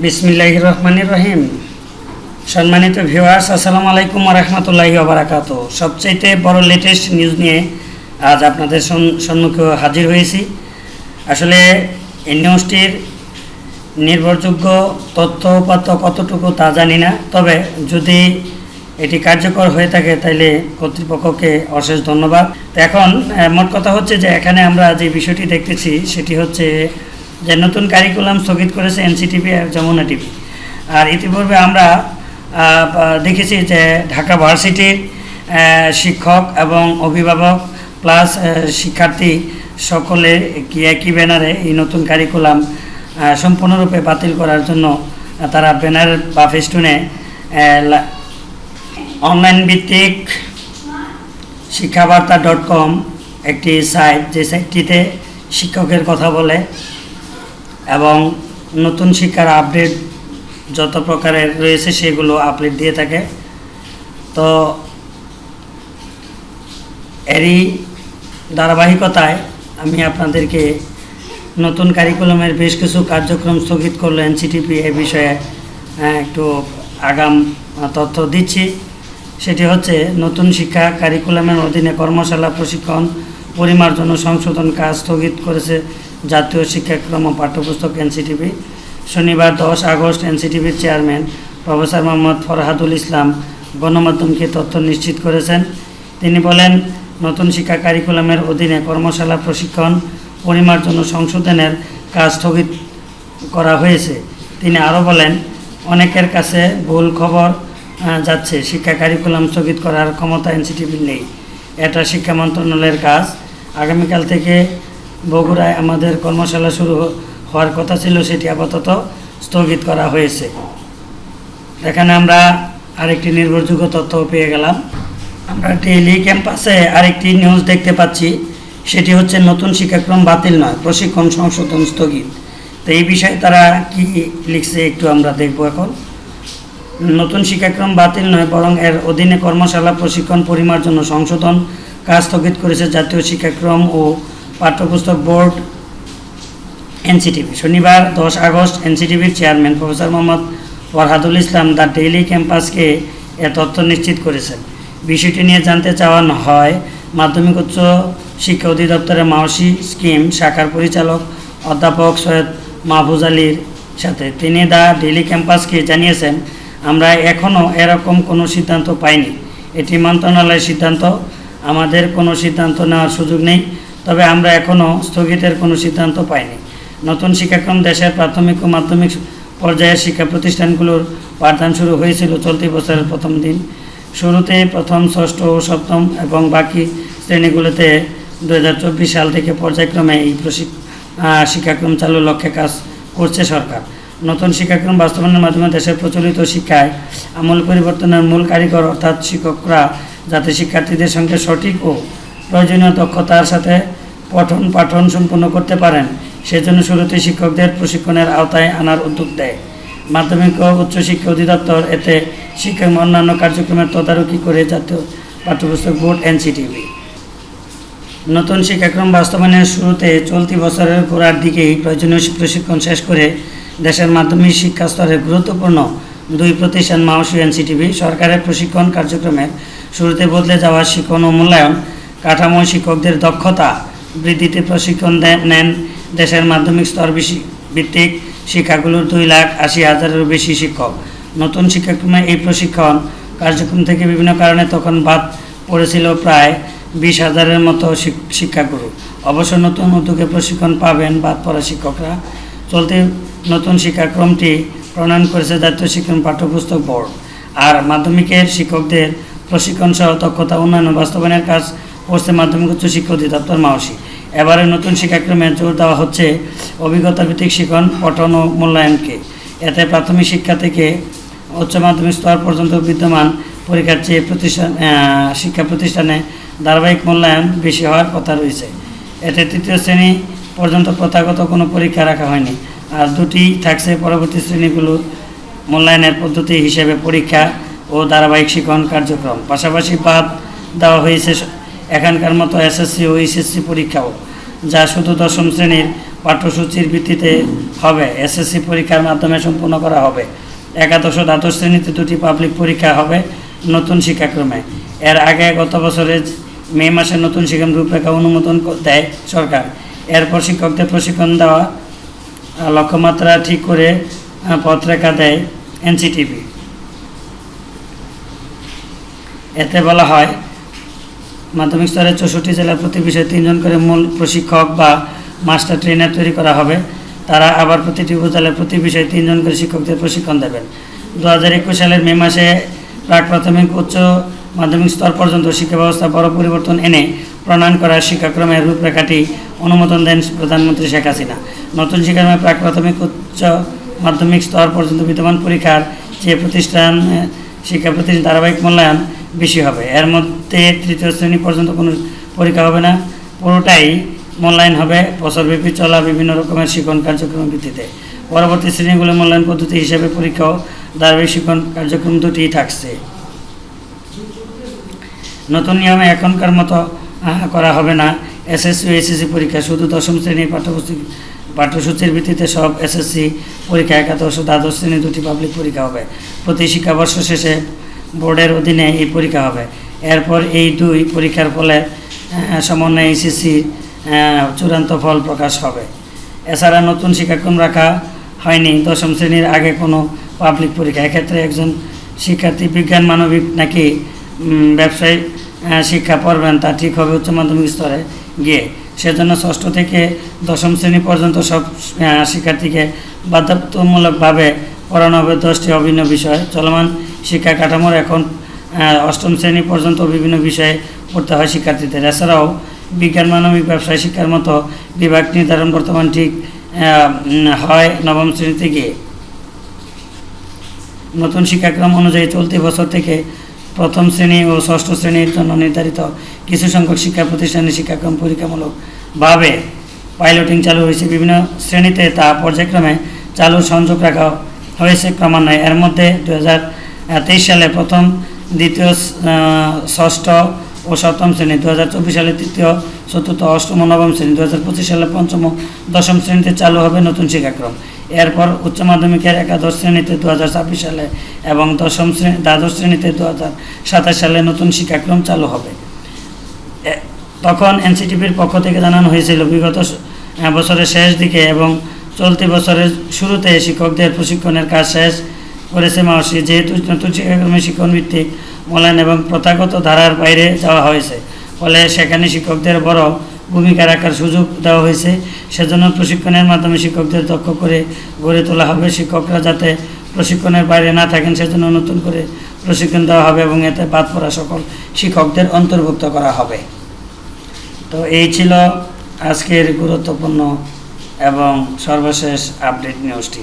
বিসমিল্লাহ রহমানির রহিম। সম্মানিত ভিউয়ার্স আসসালামু আলাইকুম রহমতুল্লাহি ওবরাকাত সবচাইতে বড় লেটেস্ট নিউজ নিয়ে আজ আপনাদের সম্মুখে হাজির হয়েছি। আসলে এই নিউজটির নির্ভরযোগ্য তথ্য উপাত্ত কতটুকু তা জানি না। তবে যদি এটি কার্যকর হয়ে থাকে তাহলে কর্তৃপক্ষকে অশেষ ধন্যবাদ। এখন মোট কথা হচ্ছে যে এখানে আমরা যে বিষয়টি দেখতেছি, সেটি হচ্ছে যে নতুন কারিকুলাম স্থগিত করেছে এনসিটিভি যমুনা টিভি আর ইতিপূর্বে আমরা দেখেছি যে ঢাকা ভার্সিটির শিক্ষক এবং অভিভাবক প্লাস শিক্ষার্থী সকলে কি একই ব্যানারে এই নতুন কারিকুলাম সম্পূর্ণরূপে বাতিল করার জন্য তারা ব্যানার বা ফেস্টুনে অনলাইন ভিত্তিক শিক্ষাবার্তা ডট কম একটি সাইট যে সাইটটিতে শিক্ষকের কথা বলে। এবং নতুন শিক্ষার আপডেট যত প্রকারের রয়েছে সেগুলো আপডেট দিয়ে থাকে। তো এরই ধারাবাহিকতায় আমি আপনাদেরকে নতুন কারিকুলামের বেশ কিছু কার্যক্রম স্থগিত করল এনসিটিপি এ বিষয়ে আহ, একটু আগাম তথ্য দিচ্ছি। সেটি হচ্ছে নতুন শিক্ষা কারিকুলামের অধীনে কর্মশালা প্রশিক্ষণ পরিমার্জন সংশোধন কাজ স্থগিত করেছে জাতীয় শিক্ষাক্রম ও পাঠ্যপুস্তক এনসিটিভি। শনিবার দশ আগস্ট এনসিটিভির চেয়ারম্যান প্রফেসর মোহাম্মদ ফরহাদুল ইসলাম গণমাধ্যমকে তথ্য নিশ্চিত করেছেন। তিনি বলেন, নতুন শিক্ষা কারিকুলামের অধীনে কর্মশালা, প্রশিক্ষণ, পরিমার্জন সংশোধনের কাজ স্থগিত করা হয়েছে। তিনি আরও বলেন, অনেকের কাছে ভুল খবর যাচ্ছে, শিক্ষা কারিকুলাম স্থগিত করার ক্ষমতা এনসিটিভির নেই। এটা শিক্ষা মন্ত্রণালয়ের কাজ। আগামীকাল থেকে বগুড়ায় আমাদের কর্মশালা শুরু হওয়ার কথা ছিল, সেটি আপাতত স্থগিত করা হয়েছে। এখানে আমরা আরেকটি নির্ভরযোগ্য তথ্য পেয়ে গেলাম। আমরা ডেইলি ক্যাম্পাসে আরেকটি নিউজ দেখতে পাচ্ছি, সেটি হচ্ছে নতুন শিক্ষাক্রম বাতিল নয়, প্রশিক্ষণ সংশোধন স্থগিত। তো এই বিষয়ে তারা কি লিখছে একটু আমরা দেখব এখন। নতুন শিক্ষাক্রম বাতিল নয়, বরং এর অধীনে কর্মশালা, প্রশিক্ষণ, পরিমার্জন সংশোধন কাজ স্থগিত করেছে জাতীয় শিক্ষাক্রম ও পাঠ্যপুস্তক বোর্ড, এনসিটিভি। শনিবার দশ August এনসিটিভির chairman professor Mohammad Farhadul Islam the daily ক্যাম্পাসকে এ তথ্য নিশ্চিত করেছেন। বিষয়টি নিয়ে জানতে চাওয়া হয়, মাধ্যমিক উচ্চ শিক্ষা অধিদপ্তরের মাওসি স্কিম শাখার পরিচালক অধ্যাপক সৈয়দ মাহফুজ আলীর সাথে। তিনি দ্য ডেইলি ক্যাম্পাসকে জানিয়েছেন, আমরা এখনও এরকম কোনো সিদ্ধান্ত পাইনি। এটি মন্ত্রণালয়ের সিদ্ধান্ত। আমাদের কোনো সিদ্ধান্ত নেওয়ার সুযোগ নেই। তবে আমরা এখনও স্থগিতের কোনো সিদ্ধান্ত পাইনি। নতুন শিক্ষাক্রম দেশের প্রাথমিক ও মাধ্যমিক পর্যায়ের শিক্ষা প্রতিষ্ঠানগুলোর পাঠদান শুরু হয়েছিল চলতি বছরের প্রথম দিন। শুরুতে প্রথম, ষষ্ঠ ও সপ্তম এবং বাকি শ্রেণীগুলোতে দু হাজার চব্বিশ সাল থেকে পর্যায়ক্রমে এই শিক্ষাক্রম চালুর লক্ষ্যে কাজ করছে সরকার। নতুন শিক্ষাক্রম বাস্তবায়নের মাধ্যমে দেশের প্রচলিত শিক্ষায় আমূল পরিবর্তনের মূল কারিগর অর্থাৎ শিক্ষকরা যাতে শিক্ষার্থীদের সঙ্গে সঠিক ও প্রয়োজনীয় দক্ষতার সাথে পঠন পাঠন সম্পূর্ণ করতে পারেন। সেজন্য শুরুতে শিক্ষকদের প্রশিক্ষণের আওতায় আনার উদ্যোগ দেয়। মাধ্যমিক ও উচ্চশিক্ষা অধিদপ্তর এতে শিক্ষা অন্যান্য কার্যক্রমের তদারকি করে জাতীয় পাঠ্যপুস্তক বোর্ড এনসিটিভি। নতুন শিক্ষাক্রম বাস্তবায়নের শুরুতে চলতি বছরের গোড়ার দিকেই প্রয়োজনীয় প্রশিক্ষণ শেষ করে দেশের মাধ্যমিক শিক্ষা স্তরে গুরুত্বপূর্ণ দুই প্রতিষ্ঠান মাওসি এনসিটিভি সরকারের প্রশিক্ষণ কার্যক্রমের শুরুতে বদলে যাওয়া শিক্ষণ ও মূল্যায়ন কাঠামো শিক্ষকদের দক্ষতা বৃদ্ধিতে প্রশিক্ষণ নেন দেশের মাধ্যমিক স্তর ভিত্তিক শিক্ষাগুলোর দুই লাখ আশি হাজারেরও বেশি শিক্ষক। নতুন শিক্ষাক্রমে এই প্রশিক্ষণ কার্যক্রম থেকে বিভিন্ন কারণে তখন বাদ পড়েছিল প্রায় বিশ হাজারের মতো শিক্ষাগুরু। অবশ্য নতুন উদ্যোগে প্রশিক্ষণ পাবেন বাদ পড়া শিক্ষকরা। চলতি নতুন শিক্ষাক্রমটি প্রণয়ন করেছে জাতীয় শিক্ষণ পাঠ্যপুস্তক বোর্ড। আর মাধ্যমিকের শিক্ষকদের প্রশিক্ষণ সহ দক্ষতা উন্নয়ন বাস্তবায়নের কাজ করছে মাধ্যমিক উচ্চ শিক্ষা অধিদপ্তর মাওসি। এবারে নতুন শিক্ষাক্রমে জোর দেওয়া হচ্ছে অভিজ্ঞতা ভিত্তিক শিক্ষণ পঠন ও মূল্যায়নকে। এতে প্রাথমিক শিক্ষা থেকে উচ্চ মাধ্যমিক স্তর পর্যন্ত বিদ্যমান পরীক্ষার চেয়ে প্রতিষ্ঠান শিক্ষা প্রতিষ্ঠানে ধারাবাহিক মূল্যায়ন বেশি হওয়ার কথা রয়েছে। এতে তৃতীয় শ্রেণি পর্যন্ত প্রথাগত কোনো পরীক্ষা রাখা হয়নি। আর দুটি থাকছে পরবর্তী শ্রেণীগুলো মূল্যায়নের পদ্ধতি হিসেবে পরীক্ষা ও ধারাবাহিক শিক্ষণ কার্যক্রম। পাশাপাশি বাদ দেওয়া হয়েছে এখানকার মতো এসএসসি ও এইচএসসি পরীক্ষাও, যা শুধু দশম শ্রেণির পাঠ্যসূচির ভিত্তিতে হবে। এসএসসি পরীক্ষার মাধ্যমে সম্পূর্ণ করা হবে। একাদশ ও দ্বাদশ শ্রেণীতে দুটি পাবলিক পরীক্ষা হবে নতুন শিক্ষাক্রমে। এর আগে গত বছরের মে মাসে নতুন শিক্ষাক্রম রূপরেখা অনুমোদন দেয় সরকার। এরপর শিক্ষকদের প্রশিক্ষণ দেওয়া লক্ষ্যমাত্রা ঠিক করে পথরেখা দেয় এনসিটিভি। এতে বলা হয় মাধ্যমিক স্তরে চৌষট্টি জেলার প্রতি বিষয়ে তিনজন করে মূল প্রশিক্ষক বা মাস্টার ট্রেনার তৈরি করা হবে। তারা আবার প্রতিটি উপজেলায় প্রতি বিষয়ে তিনজন করে শিক্ষকদের প্রশিক্ষণ দেবেন। দু হাজার একুশ সালের মে মাসে প্রাক প্রাথমিক উচ্চ মাধ্যমিক স্তর পর্যন্ত শিক্ষা ব্যবস্থা বড় পরিবর্তন এনে প্রণয়ন করা শিক্ষাক্রমের রূপরেখাটি অনুমোদন দেন প্রধানমন্ত্রী শেখ হাসিনা। নতুন শিক্ষাক্রমে প্রাক প্রাথমিক উচ্চ মাধ্যমিক স্তর পর্যন্ত বিদ্যমান পরীক্ষার যে প্রতিষ্ঠান, শিক্ষা প্রতিষ্ঠান ধারাবাহিক মূল্যায়ন বেশি হবে। এর মধ্যে তৃতীয় শ্রেণি পর্যন্ত কোনো পরীক্ষা হবে না। পুরোটাই মূল্যায়ন হবে বছরব্যাপী চলা বিভিন্ন রকমের শিক্ষণ কার্যক্রমের ভিত্তিতে। পরবর্তী শ্রেণীগুলো মূল্যায়ন পদ্ধতি হিসেবে পরীক্ষা ও ধারাবাহিক শিক্ষণ কার্যক্রম দুটিই থাকছে। নতুন নিয়মে এখনকার মতো করা হবে না। এসএসসি ও এসএসসি পরীক্ষা শুধু দশম শ্রেণির পাঠ্যপুস্তক, পাঠ্যসূচির ভিত্তিতে সব এসএসসি পরীক্ষা একাদশ দ্বাদশ শ্রেণি দুটি পাবলিক পরীক্ষা হবে। প্রতি শিক্ষাবর্ষ শেষে বোর্ডের অধীনে এই পরীক্ষা হবে। এরপর এই দুই পরীক্ষার ফলে সমন্বয়ে এইচএসসি চূড়ান্ত ফল প্রকাশ হবে। এছাড়া নতুন শিক্ষাক্রম রাখা হয়নি। দশম শ্রেণির আগে কোনো পাবলিক পরীক্ষা। এক্ষেত্রে একজন শিক্ষার্থী বিজ্ঞান মানবিক নাকি উম, ব্যবসায়িক শিক্ষা পড়বেন তা ঠিক হবে উচ্চ মাধ্যমিক স্তরে গিয়ে। সেজন্য ষষ্ঠ থেকে দশম শ্রেণি পর্যন্ত সব শিক্ষার্থীকে বাধ্যতামূলকভাবে পড়ানো হবে। দশটি অভিন্ন বিষয় চলমান শিক্ষা কাঠামোর এখন অষ্টম শ্রেণি পর্যন্ত বিভিন্ন বিষয়ে পড়তে হয় শিক্ষার্থীদের। এছাড়াও বিজ্ঞান, মানবিক, ব্যবসায় শিক্ষার মতো বিভাগ নির্ধারণ বর্তমান ঠিক হয় নবম শ্রেণীতে গিয়ে নতুন শিক্ষাক্রম অনুযায়ী চলতি বছর থেকে প্রথম শ্রেণি ও ষষ্ঠ শ্রেণির জন্য নির্ধারিত কিছু সংখ্যক শিক্ষা প্রতিষ্ঠানে শিক্ষাক্রম পরীক্ষামূলকভাবে পাইলটিং চালু হয়েছে। বিভিন্ন শ্রেণীতে তা পর্যায়ক্রমে চালু সংযোগ রাখা হয়েছে ক্রমান্বয়ে। এর মধ্যে দু হাজার তেইশ সালে প্রথম, দ্বিতীয় ষষ্ঠ ও সপ্তম শ্রেণি দু হাজার চব্বিশ সালে তৃতীয়, চতুর্থ, অষ্টম নবম শ্রেণি দু হাজার পঁচিশ সালে পঞ্চম দশম শ্রেণীতে চালু হবে নতুন শিক্ষাক্রম। এরপর উচ্চ মাধ্যমিকের একাদশ শ্রেণীতে দু হাজার ছাব্বিশ সালে এবং দশম শ্রেণি, দ্বাদশ শ্রেণীতে দু হাজার সাতাশ সালে নতুন শিক্ষাক্রম চালু হবে। তখন এনসিটিভির পক্ষ থেকে জানানো হয়েছিল, বিগত বছরের শেষ দিকে এবং চলতি বছরের শুরুতে শিক্ষকদের প্রশিক্ষণের কাজ শেষ করেছে মাওসি যেহেতু নতুন শিক্ষাক্রমে শিক্ষণ ভিত্তিক মূল্যায়ন এবং প্রথাগত ধারার বাইরে যাওয়া হয়েছে। ফলে সেখানে শিক্ষকদের বড় ভূমিকা রাখার সুযোগ দেওয়া হয়েছে। সেজন্য প্রশিক্ষণের মাধ্যমে শিক্ষকদের দক্ষ করে গড়ে তোলা হবে। শিক্ষকরা যাতে প্রশিক্ষণের বাইরে না থাকেন, সেজন্য নতুন করে প্রশিক্ষণ দেওয়া হবে এবং এতে বাদ পড়া সকল শিক্ষকদের অন্তর্ভুক্ত করা হবে। তো এই ছিল আজকের গুরুত্বপূর্ণ এবং সর্বশেষ আপডেট নিউজটি